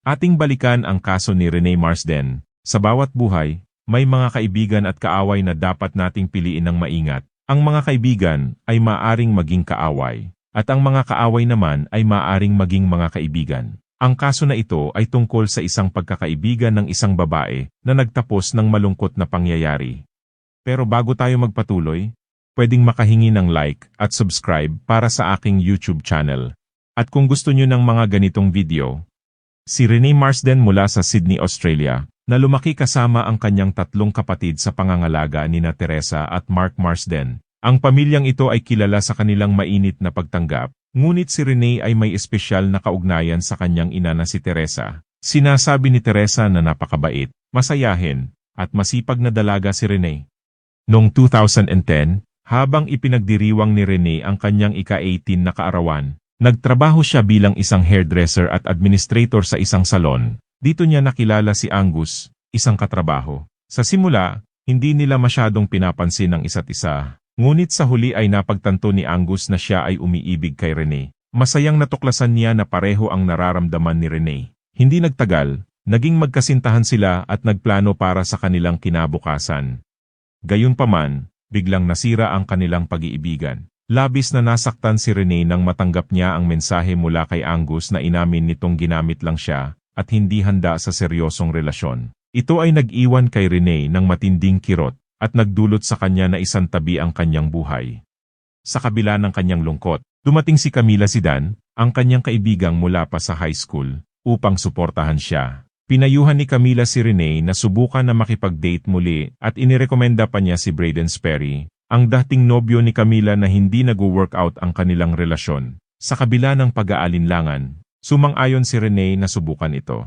Ating balikan ang kaso ni Rene Marsden. Sa bawat buhay, may mga kaibigan at kaaway na dapat nating piliin ng maingat. Ang mga kaibigan ay maaring maging kaaway, at ang mga kaaway naman ay maaring maging mga kaibigan. Ang kaso na ito ay tungkol sa isang pagkakaibigan ng isang babae na nagtapos ng malungkot na pangyayari. Pero bago tayo magpatuloy, pwedeng makahingi ng like at subscribe para sa aking YouTube channel. At kung gusto nyo ng mga ganitong video, si Rene Marsden mula sa Sydney, Australia, na lumaki kasama ang kanyang tatlong kapatid sa pangangalaga ni na Teresa at Mark Marsden. Ang pamilyang ito ay kilala sa kanilang mainit na pagtanggap, ngunit si Rene ay may espesyal na kaugnayan sa kanyang ina na si Teresa. Sinasabi ni Teresa na napakabait, masayahin, at masipag na dalaga si Rene. Noong 2010, habang ipinagdiriwang ni Rene ang kanyang ika-18 na kaarawan, nagtrabaho siya bilang isang hairdresser at administrator sa isang salon. Dito niya nakilala si Angus, isang katrabaho. Sa simula, hindi nila masyadong pinapansin ang isa't isa. Ngunit sa huli ay napagtanto ni Angus na siya ay umiibig kay Rene. Masayang natuklasan niya na pareho ang nararamdaman ni Rene. Hindi nagtagal, naging magkasintahan sila at nagplano para sa kanilang kinabukasan. Gayunpaman, biglang nasira ang kanilang pag-iibigan. Labis na nasaktan si Rene nang matanggap niya ang mensahe mula kay Angus na inamin nitong ginamit lang siya at hindi handa sa seryosong relasyon. Ito ay nag-iwan kay Rene ng matinding kirot at nagdulot sa kanya na isang tabi ang kanyang buhay. Sa kabila ng kanyang lungkot, dumating si Camila Sidan, ang kanyang kaibigang mula pa sa high school, upang suportahan siya. Pinayuhan ni Camila si Rene na subukan na makipag-date muli at inirekomenda pa niya si Braden Sperry, ang dating nobyo ni Camila na hindi nag-workout ang kanilang relasyon. Sa kabila ng pag-aalinlangan, sumang-ayon si Rene na subukan ito.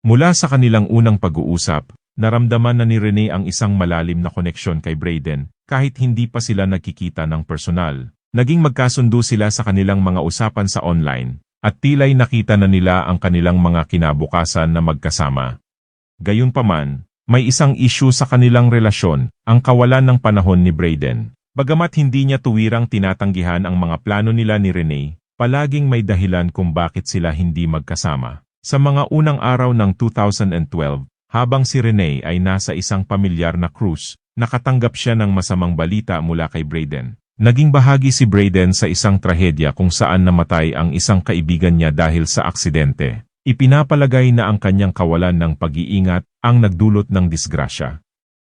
Mula sa kanilang unang pag-uusap, naramdaman na ni Rene ang isang malalim na koneksyon kay Braden kahit hindi pa sila nagkikita ng personal. Naging magkasundo sila sa kanilang mga usapan sa online, at tila'y nakita na nila ang kanilang mga kinabukasan na magkasama. Gayunpaman, may isang issue sa kanilang relasyon, ang kawalan ng panahon ni Braden. Bagamat hindi niya tuwirang tinatanggihan ang mga plano nila ni Rene, palaging may dahilan kung bakit sila hindi magkasama. Sa mga unang araw ng 2012, habang si Rene ay nasa isang pamilyar na cruise, nakatanggap siya ng masamang balita mula kay Braden. Naging bahagi si Braden sa isang trahedya kung saan namatay ang isang kaibigan niya dahil sa aksidente. Ipinapalagay na ang kanyang kawalan ng pag-iingat ang nagdulot ng disgrasya.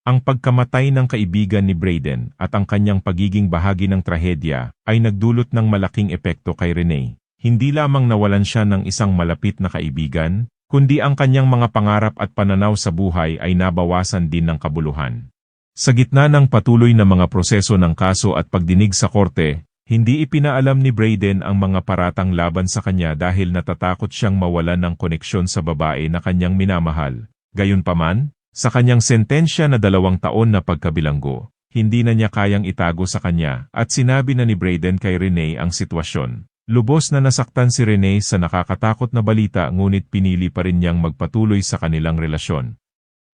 Ang pagkamatay ng kaibigan ni Braden at ang kanyang pagiging bahagi ng trahedya ay nagdulot ng malaking epekto kay Rene. Hindi lamang nawalan siya ng isang malapit na kaibigan, kundi ang kanyang mga pangarap at pananaw sa buhay ay nabawasan din ng kabuluhan. Sa gitna ng patuloy na mga proseso ng kaso at pagdinig sa korte, hindi ipinaalam ni Braden ang mga paratang laban sa kanya dahil natatakot siyang mawalan ng koneksyon sa babae na kanyang minamahal. Gayunpaman, sa kanyang sentensya na dalawang taon na pagkabilanggo, hindi na niya kayang itago sa kanya at sinabi na ni Braden kay Rene ang sitwasyon. Lubos na nasaktan si Rene sa nakakatakot na balita ngunit pinili pa rin niyang magpatuloy sa kanilang relasyon.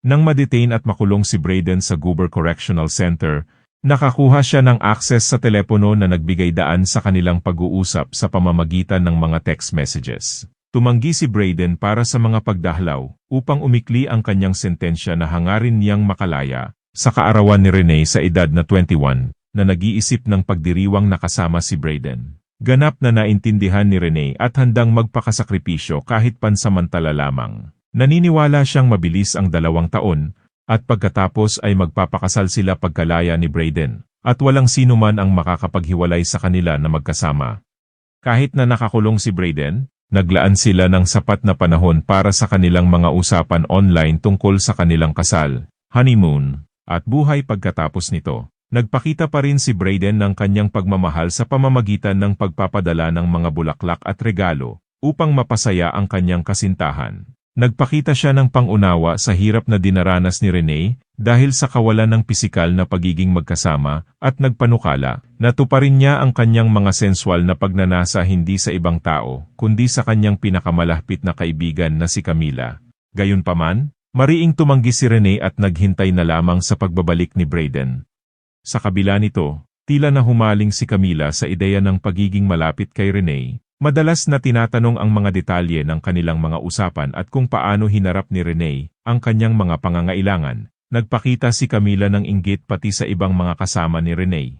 Nang madetain at makulong si Braden sa Goober Correctional Center, nakakuha siya ng access sa telepono na nagbigay daan sa kanilang pag-uusap sa pamamagitan ng mga text messages. Tumanggi si Braden para sa mga pagdahlaw upang umikli ang kanyang sentensya na hangarin niyang makalaya sa kaarawan ni Rene sa edad na 21 na nag-iisip ng pagdiriwang nakasama si Braden. Ganap na naintindihan ni Rene at handang magpakasakripisyo kahit pansamantala lamang. Naniniwala siyang mabilis ang dalawang taon, at pagkatapos ay magpapakasal sila pagkalaya ni Braden, at walang sino man ang makakapaghiwalay sa kanila na magkasama. Kahit na nakakulong si Braden, naglaan sila ng sapat na panahon para sa kanilang mga usapan online tungkol sa kanilang kasal, honeymoon, at buhay pagkatapos nito. Nagpakita pa rin si Braden ng kanyang pagmamahal sa pamamagitan ng pagpapadala ng mga bulaklak at regalo upang mapasaya ang kanyang kasintahan. Nagpakita siya ng pangunawa sa hirap na dinaranas ni Rene dahil sa kawalan ng pisikal na pagiging magkasama at nagpanukala na tuparin niya ang kanyang mga sensual na pagnanasa hindi sa ibang tao kundi sa kanyang pinakamalapit na kaibigan na si Camila. Gayunpaman, mariing tumanggi si Rene at naghintay na lamang sa pagbabalik ni Braden. Sa kabila nito, tila na humaling si Camila sa ideya ng pagiging malapit kay Rene Madalas na tinatanong ang mga detalye ng kanilang mga usapan at kung paano hinarap ni Rene ang kanyang mga pangangailangan. Nagpakita si Camila ng inggit pati sa ibang mga kasama ni Rene.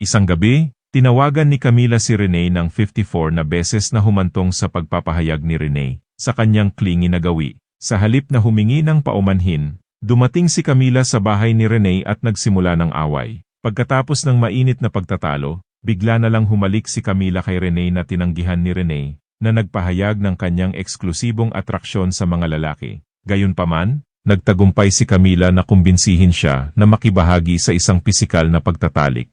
Isang gabi, tinawagan ni Camila si Rene ng 54 na beses na humantong sa pagpapahayag ni Rene sa kanyang clingy na gawi. Sa halip na humingi ng paumanhin, dumating si Camila sa bahay ni Rene at nagsimula ng away. Pagkatapos ng mainit na pagtatalo, bigla na lang humalik si Camila kay Rene na tinanggihan ni Rene, na nagpahayag ng kanyang eksklusibong atraksyon sa mga lalaki. Gayunpaman, nagtagumpay si Camila na kumbinsihin siya na makibahagi sa isang pisikal na pagtatalik.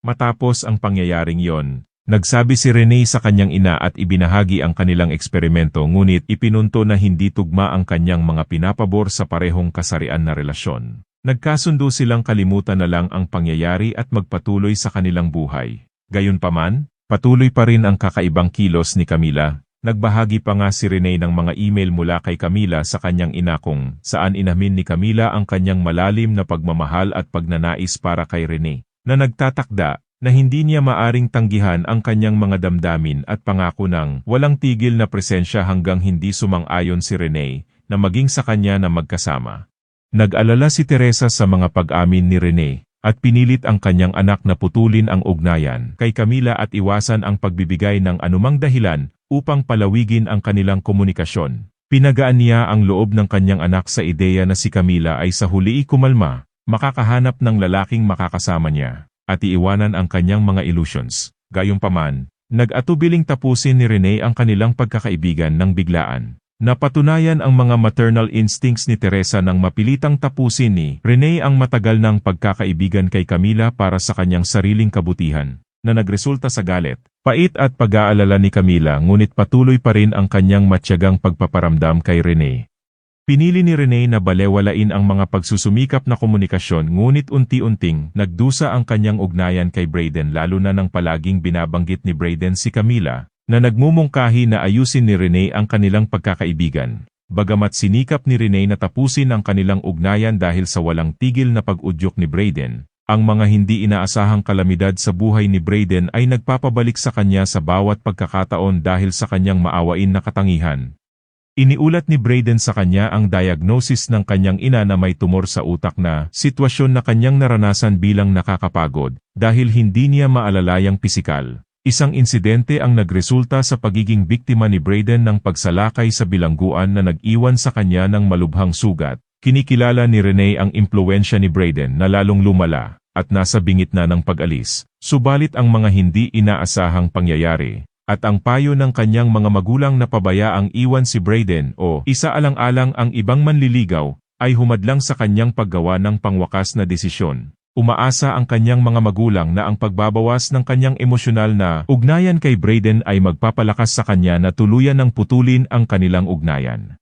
Matapos ang pangyayaring yon, nagsabi si Rene sa kanyang ina at ibinahagi ang kanilang eksperimento ngunit ipinunto na hindi tugma ang kanyang mga pinapabor sa parehong kasarian na relasyon. Nagkasundo silang kalimutan na lang ang pangyayari at magpatuloy sa kanilang buhay. Gayunpaman, patuloy pa rin ang kakaibang kilos ni Camila. Nagbahagi pa nga si Rene ng mga email mula kay Camila sa kanyang ina kung saan inamin ni Camila ang kanyang malalim na pagmamahal at pagnanais para kay Rene, na nagtatakda na hindi niya maaring tanggihan ang kanyang mga damdamin at pangako ng walang tigil na presensya hanggang hindi sumang-ayon si Rene na maging sa kanya na magkasama. Nag-alala si Teresa sa mga pag-amin ni Rene, at pinilit ang kanyang anak na putulin ang ugnayan kay Camila at iwasan ang pagbibigay ng anumang dahilan upang palawigin ang kanilang komunikasyon. Pinagaan niya ang loob ng kanyang anak sa ideya na si Camila ay sa huli kumalma, makakahanap ng lalaking makakasama niya, at iiwanan ang kanyang mga illusions. Gayunpaman, nag-atubiling tapusin ni Rene ang kanilang pagkakaibigan ng biglaan. Napatunayan ang mga maternal instincts ni Teresa nang mapilitang tapusin ni Rene ang matagal ng pagkakaibigan kay Camila para sa kanyang sariling kabutihan, na nagresulta sa galit, pait at pag-aalala ni Camila ngunit patuloy pa rin ang kanyang matyagang pagpaparamdam kay Rene. Pinili ni Rene na balewalain ang mga pagsusumikap na komunikasyon ngunit unti-unting nagdusa ang kanyang ugnayan kay Brayden lalo na nang palaging binabanggit ni Brayden si Camila na nagmumungkahi na ayusin ni Rene ang kanilang pagkakaibigan. Bagamat sinikap ni Rene na tapusin ang kanilang ugnayan dahil sa walang tigil na pag-udyok ni Brayden, ang mga hindi inaasahang kalamidad sa buhay ni Brayden ay nagpapabalik sa kanya sa bawat pagkakataon dahil sa kanyang maawain na katangihan. Iniulat ni Brayden sa kanya ang diagnosis ng kanyang ina na may tumor sa utak na sitwasyon na kanyang naranasan bilang nakakapagod dahil hindi niya maalalayang pisikal. Isang insidente ang nagresulta sa pagiging biktima ni Brayden ng pagsalakay sa bilangguan na nag-iwan sa kanya ng malubhang sugat. Kinikilala ni Rene ang impluensya ni Brayden na lalong lumala at nasa bingit na ng pag-alis. Subalit ang mga hindi inaasahang pangyayari at ang payo ng kanyang mga magulang na pabayaang iwan si Brayden o isa alang-alang ang ibang manliligaw ay humadlang sa kanyang paggawa ng pangwakas na desisyon. Umaasa ang kanyang mga magulang na ang pagbabawas ng kanyang emosyonal na ugnayan kay Brayden ay magpapalakas sa kanya na tuluyan ng putulin ang kanilang ugnayan.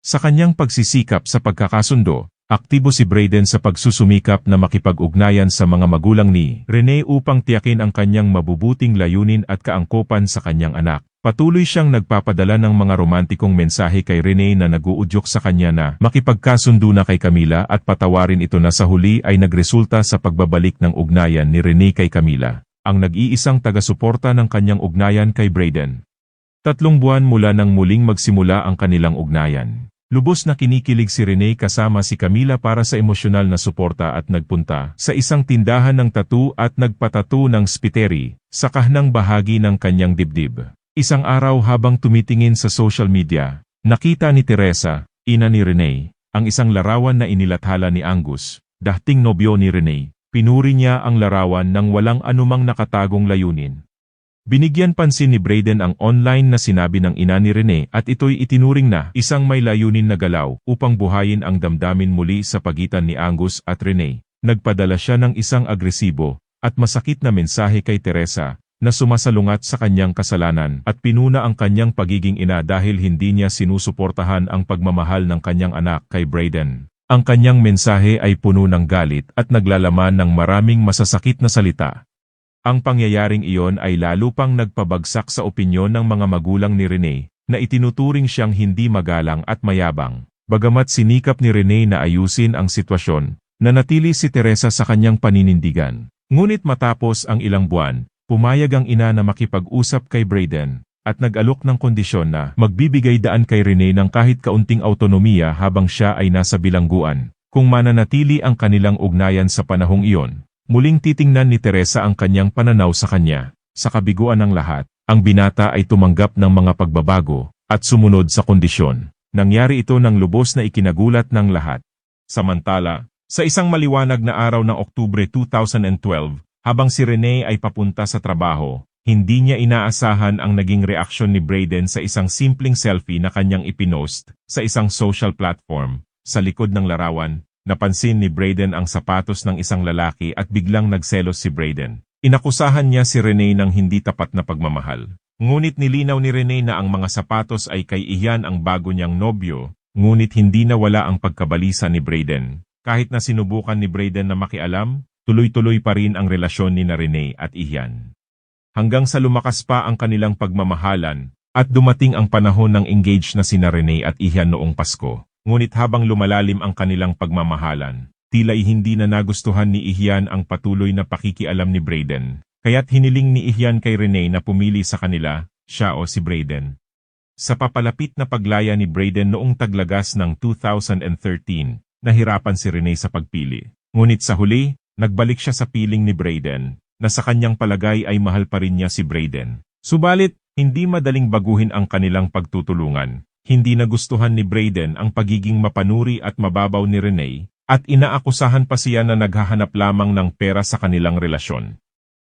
Sa kanyang pagsisikap sa pagkakasundo, aktibo si Brayden sa pagsusumikap na makipag-ugnayan sa mga magulang ni Rene upang tiyakin ang kanyang mabubuting layunin at kaangkopan sa kanyang anak. Patuloy siyang nagpapadala ng mga romantikong mensahe kay Rene na naguudyok sa kanya na makipagkasundo na kay Camila at patawarin ito na sa huli ay nagresulta sa pagbabalik ng ugnayan ni Rene kay Camila, ang nag-iisang taga-suporta ng kanyang ugnayan kay Brayden. Tatlong buwan mula nang muling magsimula ang kanilang ugnayan. Lubos na kinikilig si Rene kasama si Camila para sa emosyonal na suporta at nagpunta sa isang tindahan ng tattoo at nagpatato ng spiteri sa kahnang bahagi ng kanyang dibdib. Isang araw habang tumitingin sa social media, nakita ni Teresa, ina ni Rene, ang isang larawan na inilathala ni Angus, dahting nobyo ni Rene. Pinuri niya ang larawan ng walang anumang nakatagong layunin. Binigyan pansin ni Brayden ang online na sinabi ng ina ni Rene at ito'y itinuring na isang may layunin na galaw upang buhayin ang damdamin muli sa pagitan ni Angus at Rene. Nagpadala siya ng isang agresibo at masakit na mensahe kay Teresa na sumasalungat sa kanyang kasalanan at pinuna ang kanyang pagiging ina dahil hindi niya sinusuportahan ang pagmamahal ng kanyang anak kay Brayden. Ang kanyang mensahe ay puno ng galit at naglalaman ng maraming masasakit na salita. Ang pangyayaring iyon ay lalo pang nagpabagsak sa opinyon ng mga magulang ni Rene, na itinuturing siyang hindi magalang at mayabang. Bagamat sinikap ni Rene na ayusin ang sitwasyon, nanatili si Teresa sa kanyang paninindigan. Ngunit matapos ang ilang buwan, Pumayag ang ina na makipag-usap kay Brayden, at nag-alok ng kondisyon na magbibigay daan kay Rene ng kahit kaunting autonomiya habang siya ay nasa bilangguan. Kung mananatili ang kanilang ugnayan sa panahong iyon, muling titingnan ni Teresa ang kanyang pananaw sa kanya. Sa kabiguan ng lahat, ang binata ay tumanggap ng mga pagbabago at sumunod sa kondisyon. Nangyari ito ng lubos na ikinagulat ng lahat. Samantala, sa isang maliwanag na araw ng Oktubre 2012, habang si Rene ay papunta sa trabaho, hindi niya inaasahan ang naging reaksyon ni Brayden sa isang simpleng selfie na kanyang ipinost sa isang social platform. Sa likod ng larawan, napansin ni Brayden ang sapatos ng isang lalaki at biglang nagselos si Brayden. Inakusahan niya si Rene ng hindi tapat na pagmamahal. Ngunit nilinaw ni Rene na ang mga sapatos ay kay Iyan ang bago niyang nobyo, ngunit hindi nawala ang pagkabalisa ni Brayden. Kahit na sinubukan ni Brayden na makialam, tuloy-tuloy pa rin ang relasyon ni na Rene at Iyan. Hanggang sa lumakas pa ang kanilang pagmamahalan, at dumating ang panahon ng engage na sina Rene at Iyan noong Pasko. Ngunit habang lumalalim ang kanilang pagmamahalan, tila'y hindi na nagustuhan ni Ihyan ang patuloy na pakikialam ni Brayden, kaya't hiniling ni Ihyan kay Rene na pumili sa kanila, siya o si Brayden. Sa papalapit na paglaya ni Brayden noong taglagas ng 2013, nahirapan si Rene sa pagpili. Ngunit sa huli, nagbalik siya sa piling ni Brayden, na sa kanyang palagay ay mahal pa rin niya si Brayden. Subalit, hindi madaling baguhin ang kanilang pagtutulungan. Hindi nagustuhan ni Brayden ang pagiging mapanuri at mababaw ni Rene, at inaakusahan pa siya na naghahanap lamang ng pera sa kanilang relasyon.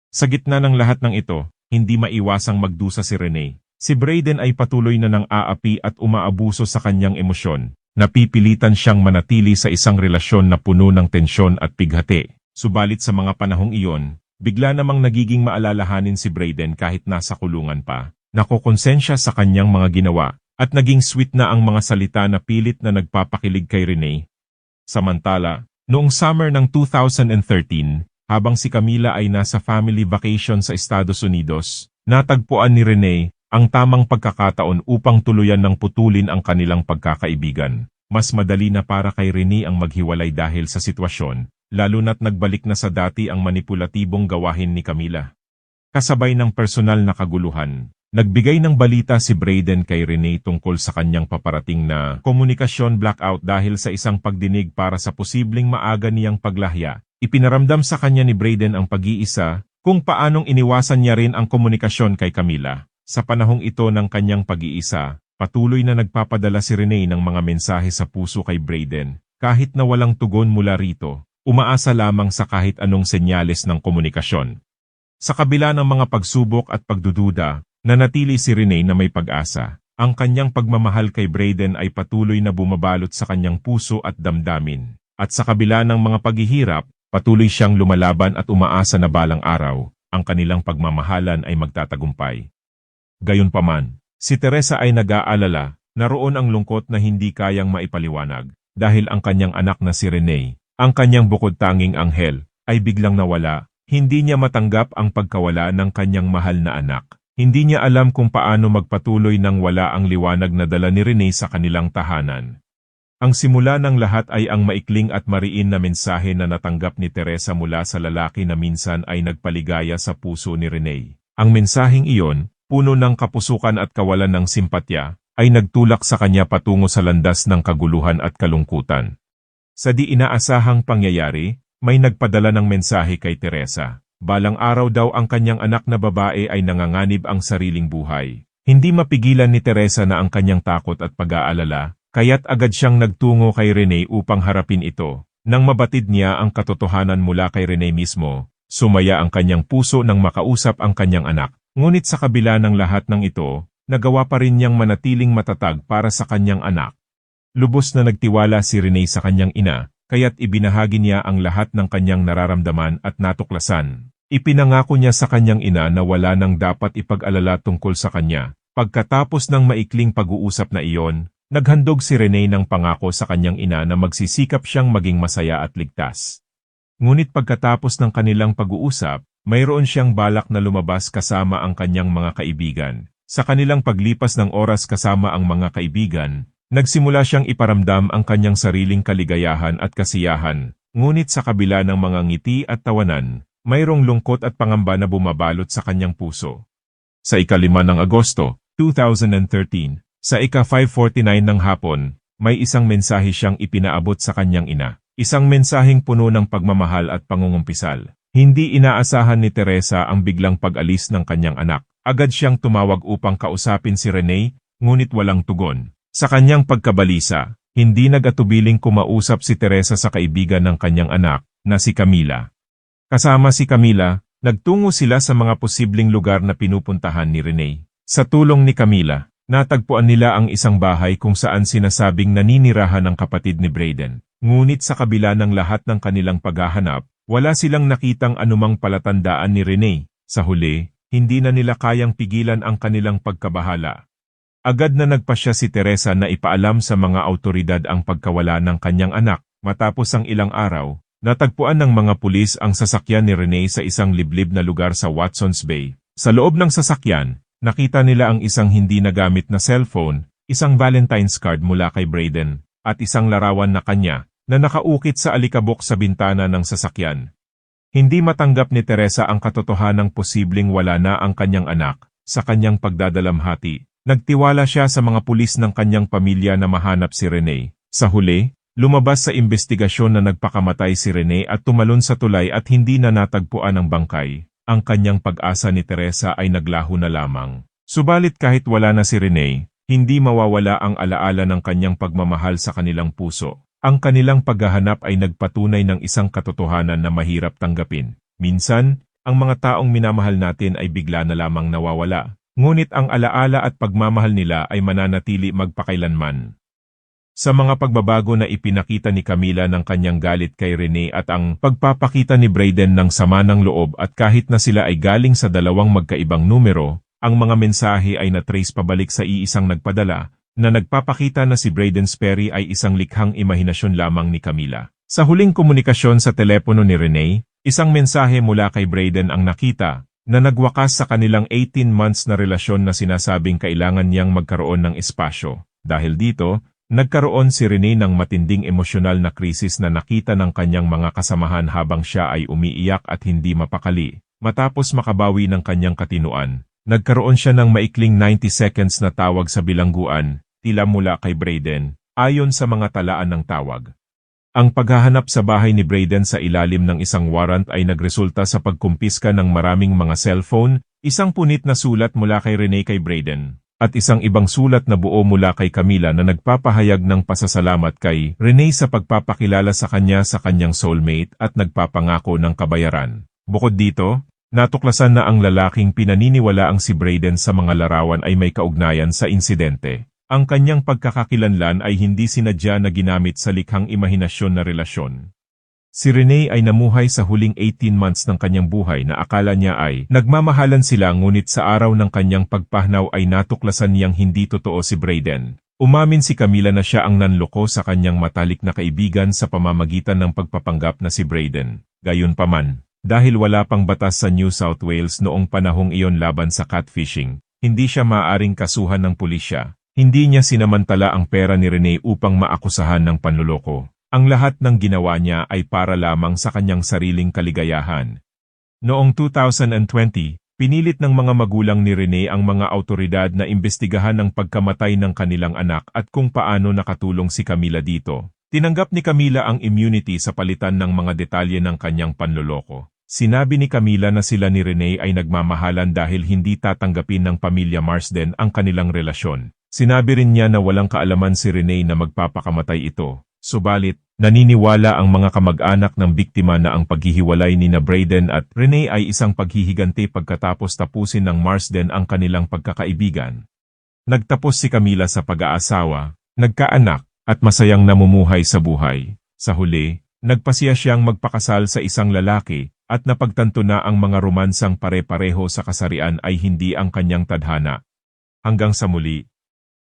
Sa gitna ng lahat ng ito, hindi maiwasang magdusa si Rene. Si Brayden ay patuloy na nang aapi at umaabuso sa kanyang emosyon. Napipilitan siyang manatili sa isang relasyon na puno ng tensyon at pighati. Subalit sa mga panahong iyon, bigla namang nagiging maalalahanin si Brayden kahit nasa kulungan pa. Nakokonsensya sa kanyang mga ginawa, at naging sweet na ang mga salita na pilit na nagpapakilig kay Rene. Samantala, noong summer ng 2013, habang si Camila ay nasa family vacation sa Estados Unidos, natagpuan ni Rene ang tamang pagkakataon upang tuluyan ng putulin ang kanilang pagkakaibigan. Mas madali na para kay Rene ang maghiwalay dahil sa sitwasyon, lalo na't nagbalik na sa dati ang manipulatibong gawahin ni Camila. Kasabay ng personal na kaguluhan, Nagbigay ng balita si Brayden kay Rene tungkol sa kanyang paparating na komunikasyon blackout dahil sa isang pagdinig para sa posibleng maaga niyang paglahya. Ipinaramdam sa kanya ni Brayden ang pag-iisa kung paanong iniwasan niya rin ang komunikasyon kay Camila. Sa panahong ito ng kanyang pag-iisa, patuloy na nagpapadala si Rene ng mga mensahe sa puso kay Brayden. Kahit na walang tugon mula rito, umaasa lamang sa kahit anong senyales ng komunikasyon. Sa kabila ng mga pagsubok at pagdududa, Nanatili si Rene na may pag-asa. Ang kanyang pagmamahal kay Brayden ay patuloy na bumabalot sa kanyang puso at damdamin. At sa kabila ng mga paghihirap, patuloy siyang lumalaban at umaasa na balang araw, ang kanilang pagmamahalan ay magtatagumpay. Gayunpaman, si Teresa ay nag-aalala, naroon ang lungkot na hindi kayang maipaliwanag, dahil ang kanyang anak na si Rene, ang kanyang bukod tanging anghel, ay biglang nawala, hindi niya matanggap ang pagkawala ng kanyang mahal na anak. Hindi niya alam kung paano magpatuloy nang wala ang liwanag na dala ni Rene sa kanilang tahanan. Ang simula ng lahat ay ang maikling at mariin na mensahe na natanggap ni Teresa mula sa lalaki na minsan ay nagpaligaya sa puso ni Rene. Ang mensaheng iyon, puno ng kapusukan at kawalan ng simpatya, ay nagtulak sa kanya patungo sa landas ng kaguluhan at kalungkutan. Sa di inaasahang pangyayari, may nagpadala ng mensahe kay Teresa. Balang araw daw ang kanyang anak na babae ay nanganganib ang sariling buhay. Hindi mapigilan ni Teresa na ang kanyang takot at pag-aalala, kaya't agad siyang nagtungo kay Rene upang harapin ito. Nang mabatid niya ang katotohanan mula kay Rene mismo, sumaya ang kanyang puso nang makausap ang kanyang anak. Ngunit sa kabila ng lahat ng ito, nagawa pa rin niyang manatiling matatag para sa kanyang anak. Lubos na nagtiwala si Rene sa kanyang ina, kaya't ibinahagi niya ang lahat ng kanyang nararamdaman at natuklasan. Ipinangako niya sa kanyang ina na wala nang dapat ipag-alala tungkol sa kanya. Pagkatapos ng maikling pag-uusap na iyon, naghandog si Rene ng pangako sa kanyang ina na magsisikap siyang maging masaya at ligtas. Ngunit pagkatapos ng kanilang pag-uusap, mayroon siyang balak na lumabas kasama ang kanyang mga kaibigan. Sa kanilang paglipas ng oras kasama ang mga kaibigan, nagsimula siyang iparamdam ang kanyang sariling kaligayahan at kasiyahan. Ngunit sa kabila ng mga ngiti at tawanan, mayroong lungkot at pangamba na bumabalot sa kanyang puso. Sa ikalima ng Agosto, 2013, sa ika-549 ng hapon, may isang mensahe siyang ipinaabot sa kanyang ina. Isang mensaheng puno ng pagmamahal at pangungumpisal. Hindi inaasahan ni Teresa ang biglang pag-alis ng kanyang anak. Agad siyang tumawag upang kausapin si Rene, ngunit walang tugon. Sa kanyang pagkabalisa, hindi nag-atubiling kumausap si Teresa sa kaibigan ng kanyang anak, na si Camila. Kasama si Camila, nagtungo sila sa mga posibleng lugar na pinupuntahan ni Rene. Sa tulong ni Camila, natagpuan nila ang isang bahay kung saan sinasabing naninirahan ang kapatid ni Brayden. Ngunit sa kabila ng lahat ng kanilang paghahanap, wala silang nakitang anumang palatandaan ni Rene. Sa huli, hindi na nila kayang pigilan ang kanilang pagkabahala. Agad na nagpasya si Teresa na ipaalam sa mga autoridad ang pagkawala ng kanyang anak. Matapos ang ilang araw, natagpuan ng mga pulis ang sasakyan ni Rene sa isang liblib na lugar sa Watsons Bay. Sa loob ng sasakyan, nakita nila ang isang hindi nagamit na cellphone, isang Valentine's card mula kay Brayden, at isang larawan na kanya, na nakaukit sa alikabok sa bintana ng sasakyan. Hindi matanggap ni Teresa ang katotohanang posibleng wala na ang kanyang anak sa kanyang pagdadalamhati. Nagtiwala siya sa mga pulis ng kanyang pamilya na mahanap si Rene. Sa huli, lumabas sa investigasyon na nagpakamatay si Rene at tumalon sa tulay at hindi na natagpuan ang bangkay. Ang kanyang pag-asa ni Teresa ay naglaho na lamang. Subalit kahit wala na si Rene, hindi mawawala ang alaala ng kanyang pagmamahal sa kanilang puso. Ang kanilang paghahanap ay nagpatunay ng isang katotohanan na mahirap tanggapin. Minsan, ang mga taong minamahal natin ay bigla na lamang nawawala. Ngunit ang alaala at pagmamahal nila ay mananatili magpakailanman. Sa mga pagbabago na ipinakita ni Camila ng kanyang galit kay Rene at ang pagpapakita ni Brayden ng sama ng loob at kahit na sila ay galing sa dalawang magkaibang numero, ang mga mensahe ay na-trace pabalik sa iisang nagpadala, na nagpapakita na si Braden Sperry ay isang likhang imahinasyon lamang ni Camila. Sa huling komunikasyon sa telepono ni Rene, isang mensahe mula kay Braden ang nakita, na nagwakas sa kanilang 18 months na relasyon na sinasabing kailangan niyang magkaroon ng espasyo. Dahil dito, nagkaroon si Rene ng matinding emosyonal na krisis na nakita ng kanyang mga kasamahan habang siya ay umiiyak at hindi mapakali. Matapos makabawi ng kanyang katinuan, Nagkaroon siya ng maikling 90 seconds na tawag sa bilangguan, tila mula kay Brayden, ayon sa mga talaan ng tawag. Ang paghahanap sa bahay ni Brayden sa ilalim ng isang warrant ay nagresulta sa pagkumpiska ng maraming mga cellphone, isang punit na sulat mula kay Rene kay Brayden, at isang ibang sulat na buo mula kay Camila na nagpapahayag ng pasasalamat kay Rene sa pagpapakilala sa kanya sa kanyang soulmate at nagpapangako ng kabayaran. Bukod dito, Natuklasan na ang lalaking pinaniniwala ang si Brayden sa mga larawan ay may kaugnayan sa insidente. Ang kanyang pagkakakilanlan ay hindi sinadya na ginamit sa likhang imahinasyon na relasyon. Si Rene ay namuhay sa huling 18 months ng kanyang buhay na akala niya ay nagmamahalan sila ngunit sa araw ng kanyang pagpahnaw ay natuklasan niyang hindi totoo si Brayden. Umamin si Camila na siya ang nanloko sa kanyang matalik na kaibigan sa pamamagitan ng pagpapanggap na si Brayden. Gayunpaman, dahil wala pang batas sa New South Wales noong panahong iyon laban sa catfishing, hindi siya maaaring kasuhan ng pulisya. Hindi niya sinamantala ang pera ni Rene upang maakusahan ng panluloko. Ang lahat ng ginawa niya ay para lamang sa kanyang sariling kaligayahan. Noong 2020, pinilit ng mga magulang ni Rene ang mga autoridad na imbestigahan ang pagkamatay ng kanilang anak at kung paano nakatulong si Camila dito. Tinanggap ni Camila ang immunity sa palitan ng mga detalye ng kanyang panloloko. Sinabi ni Camila na sila ni Rene ay nagmamahalan dahil hindi tatanggapin ng pamilya Marsden ang kanilang relasyon. Sinabi rin niya na walang kaalaman si Rene na magpapakamatay ito. Subalit, naniniwala ang mga kamag-anak ng biktima na ang paghihiwalay ni na Brayden at Rene ay isang paghihiganti pagkatapos tapusin ng Marsden ang kanilang pagkakaibigan. Nagtapos si Camila sa pag-aasawa, nagkaanak, at masayang namumuhay sa buhay. Sa huli, nagpasiya siyang magpakasal sa isang lalaki, at napagtanto na ang mga romansang pare-pareho sa kasarian ay hindi ang kanyang tadhana. Hanggang sa muli.